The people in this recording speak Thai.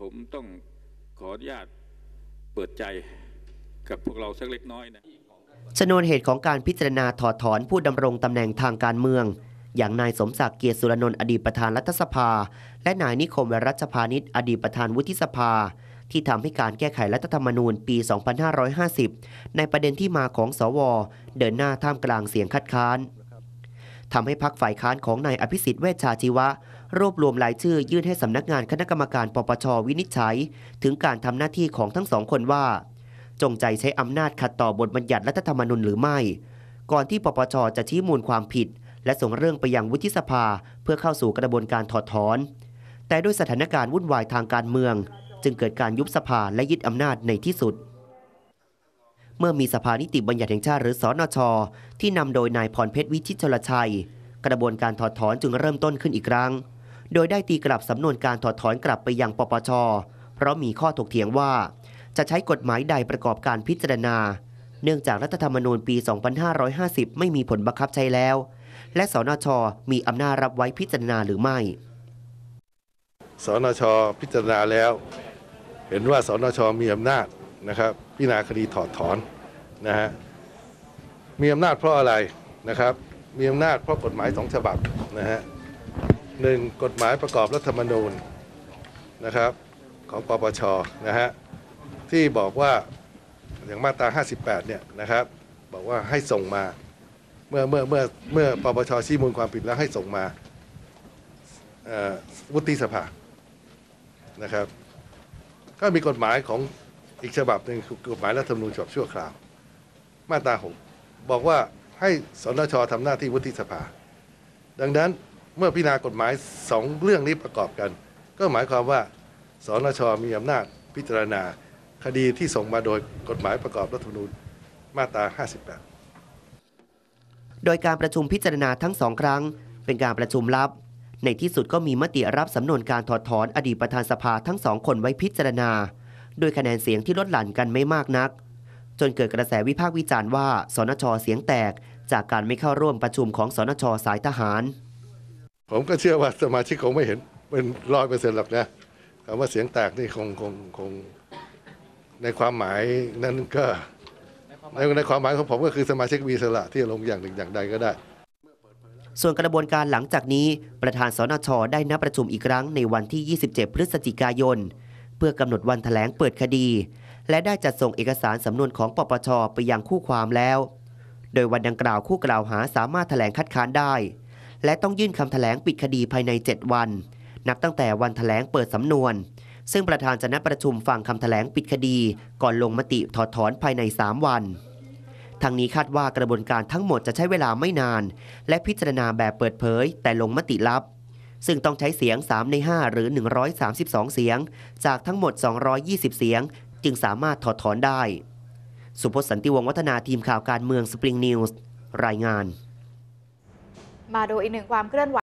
ผมต้องขออนุญาตเปิดใจกับพวกเราสักเล็กน้อยนะชนวนเหตุของการพิจารณาถอดถอนผู้ดำรงตำแหน่งทางการเมือง อย่างนายสมศักดิ์เกียรติสุรนนท์อดีตประธานรัฐสภา และนายนิคมวรัชพานิชอดีตประธานวุฒิสภา ที่ทำให้การแก้ไขรัฐธรรมนูญปี 2550 ในประเด็นที่มาของสว เดินหน้าท่ามกลางเสียงคัดค้านทำให้พักฝ่ายค้านของนายอภิสิทธิ์เวชชาชีวะ รวบรวมรายชื่อยื่นให้สำนักงานคณะกรรมการปปชวินิจฉัย ถึงการทำหน้าที่ของทั้งสองคนว่า จงใจใช้อำนาจขัดต่อบทบัญญัติรัฐธรรมนูญหรือไม่ ก่อนที่ปปชจะชี้มูลความผิด และส่งเรื่องไปยังวุฒิสภาเพื่อเข้าสู่กระบวนการถอดถอน แต่ด้วยสถานการณ์วุ่นวายทางการเมือง จึงเกิดการยุบสภาและยึดอำนาจในที่สุดเมื่อมีสภานิติบัญญัติแห่งชาติหรือสอนช ที่นำโดยนายพรเพชรวิชิตชลชัย กระบวนการถอดถอนจึงเริ่มต้นขึ้นอีกครั้ง โดยได้ตีกลับสำนวนการถอดถอนกลับไปยังปปช เพราะมีข้อถกเถียงว่า จะใช้กฎหมายใดประกอบการพิจารณา เนื่องจากรัฐธรรมนูญปี 2550 ไม่มีผลบังคับใช้แล้ว และสนช มีอำนาจรับไว้พิจารณาหรือไม่ สนช พิจารณาแล้ว เห็นว่าสนช มีอำนาจนะครับ พิจารณาคดีถอดถอนนะฮะมีอำนาจเพราะอะไรนะครับ มีอำนาจเพราะกฎหมายสองฉบับนะฮะ หนึ่งกฎหมายประกอบรัฐธรรมนูญนะครับของปปชนะฮะที่บอกว่าอย่างมาตรา 58 เนี่ยนะครับ บอกว่าให้ส่งมาเมื่อเมื่อเมื่อเมื่อปปชชี้มูลความผิดแล้วให้ส่งมาวุฒิสภานะครับ ก็มีกฎหมายของอีกฉบับหนึ่งคือกฎหมายรัฐธรรมนูญฉบับชั่วคราว มาตราหกบอกว่าให้สนชทำหน้าที่วุฒิสภา ดังนั้น เมื่อพิจารณากฎหมายสองเรื่องนี้ประกอบกัน ก็หมายความว่าสนชมีอำนาจพิจารณาคดีที่ส่งมาโดยกฎหมายประกอบรัฐธรรมนูญมาตรา 58 โดยการประชุมพิจารณาทั้งสองครั้ง เป็นการประชุมลับ ในที่สุดก็มีมติรับสำนวนการถอดถอนอดีตประธานสภาทั้งสองคนไว้พิจารณา โดยคะแนนเสียงที่ลดหลั่นกันไม่มากนัก จนเกิดกระแสวิพากษ์วิจารณ์ว่า สนชเสียงแตก จากการไม่เข้าร่วมประชุมของสนชสายทหาร ผมก็เชื่อว่าสมาชิกคงไม่เห็นเป็นร้อยเปอร์เซ็นต์หรอกนะคำว่าเสียงแตกนี่คงคงคงในความหมายนั้นก็ในในความหมายของผมก็คือสมาชิกมีสระที่จะลงอย่างหนึ่งอย่างใดก็ได้ ส่วนกระบวนการหลังจากนี้ ประธานสนชได้นัดประชุมอีกครั้งในวันที่ 27 พฤศจิกายน เพื่อกำหนดวันแถลงเปิดคดี และได้จัดส่งเอกสารสำนวนของปปชไปยังคู่ความแล้ว โดยวันดังกล่าวคู่กล่าวหาสามารถแถลงคัดค้านได้ และต้องยื่นคำแถลงปิดคดีภายใน 7 วัน นับตั้งแต่วันแถลงเปิดสำนวน ซึ่งประธานจะนัดประชุมฟังคำแถลงปิดคดี ก่อนลงมติถอดถอนภายใน 3 วันทางนี้คาดว่ากระบวนการทั้งหมดจะใช้เวลาไม่นาน และพิจารณาแบบเปิดเผย แต่ลงมติลับ ซึ่งต้องใช้เสียง 3 ใน 5 หรือ 132 เสียง จากทั้งหมด 220 เสียง จึงสามารถถอดถอนได้ สุพจน์สันติวงศ์วัฒนาทีมข่าวการเมืองสปริงนิวส์รายงาน มาดูอีกหนึ่งความเคลื่อนไหว